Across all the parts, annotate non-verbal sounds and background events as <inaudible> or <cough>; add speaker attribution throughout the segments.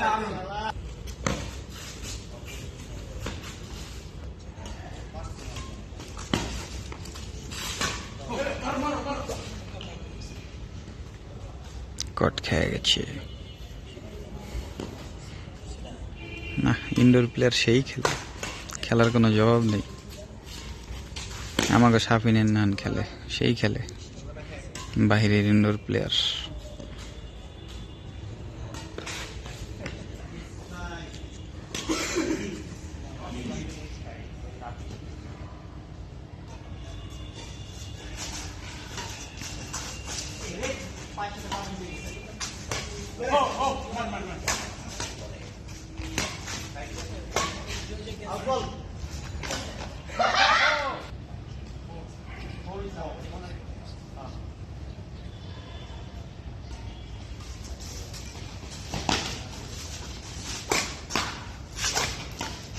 Speaker 1: কট খেয়ে গেছে। না ইনডোর প্লেয়ার সেই খেলে। খেলার কোনো জবাব নেই। আমাকে সাফিনের নান খেলে, সেই খেলে। বাহিরের ইনডোর প্লেয়ার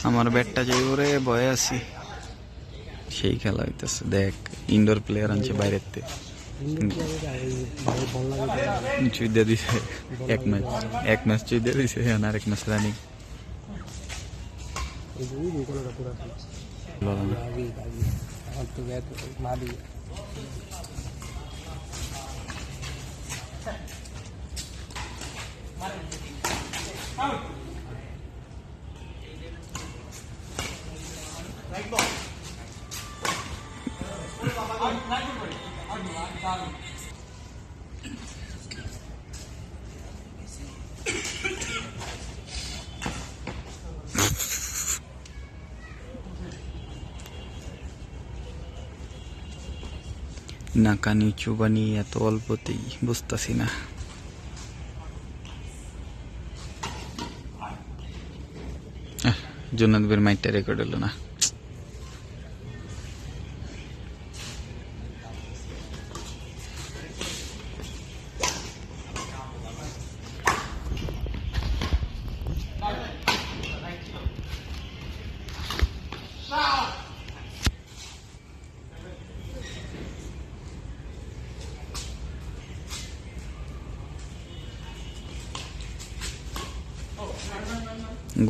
Speaker 1: আমার ব্যাটটা যাইব রে বয়ে আছি। সেই খেলা হইতেছে। দেখ ইনডোর প্লেয়ার আনছে বাইরের থেকে চুইদা এক ম্যাচ। এক নাকা নিচু বানিয়ে এত অল্পতেই বুঝতেছি না আহ, জুনাদ বের মাইটটা রেকর্ড হলো না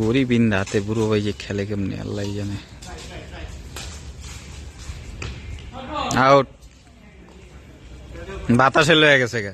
Speaker 1: গরিব ইন্দা হাতে বুড়ো ভাই যে খেলে কেমনি, আল্লাহ জানে। আউট বাতাসে লয়ে গেছে গা।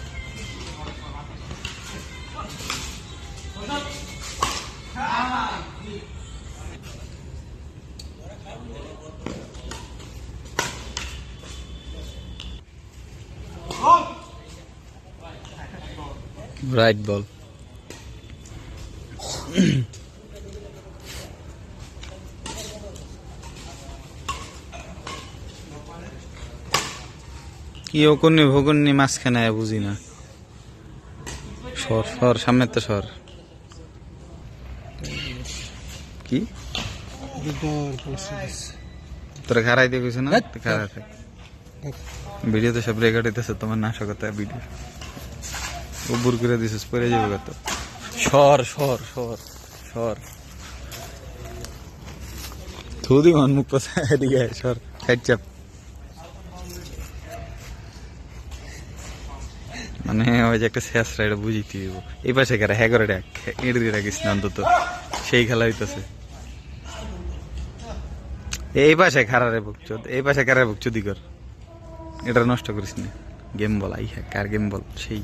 Speaker 1: রাইট বল কি অকর্ণি ভগন্নি মাঝখানে বুঝি না। সর সর সামনে তো সর কি? তোরা খারাই দিয়ে গেছে না? খারাই ভিডিও তো সব রেকর্ড হইতেছে তোমার নাশকতা ভিডিও। উবুর করে দিছিস পরে যাবে কত? সর সর সর সর। থুদি মন, মুখ কোথায় এদিকে সর, সাইড চাপ। মানে ওই যে একটা শেষ রাইড বুঝিতে দিব। এই পাশে কারা হ্যাঁ করে ডাক এর দিয়ে রাখিস না অন্তত। সেই খেলা হইতেছে। এই পাশে খারা খারারে বুকচোদ এই পাশে কারা বুকচোদি কর। এটা নষ্ট করিস না। গেম বল আই হ্যাঁ কার গেম বল, সেই।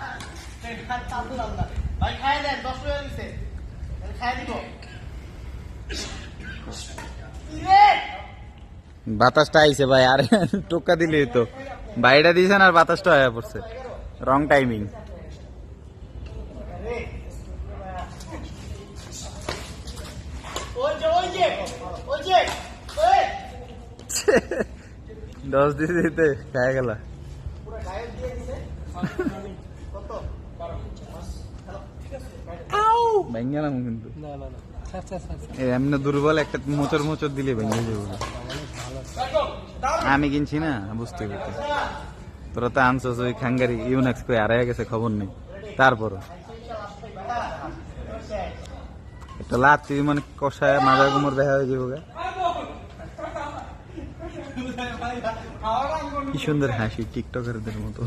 Speaker 2: ভাই খাই দেন
Speaker 1: বাতাসটা আইছে ভাই, আরে টোকা দিলেই তো। বাইরে দিয়েছেন আর বাতাসটা হয়ে পড়ছে। রং টাইমিং <laughs> দশ দিতে দিতে খায় গেল
Speaker 2: পুরো গায়ে দিয়ে দিছে কত
Speaker 1: ভেঙে গেলাম কিন্তু।
Speaker 2: আচ্ছা আচ্ছা
Speaker 1: এই এমনি দুর্বল একটা মোচর মোচর দিলে ভেঙে যাবে আমি কিনছি না বুঝতে পারছি। তোরা তো আনছস ওই খাঙ্গারি ইউনেক্স করে আড়াই গেছে খবর নেই। তারপরও। একটা লাত্তি মানে কষায় মাজা গুমর দেখা হয়ে যাবে। কি সুন্দর হাসি টিকটকারদের মতো।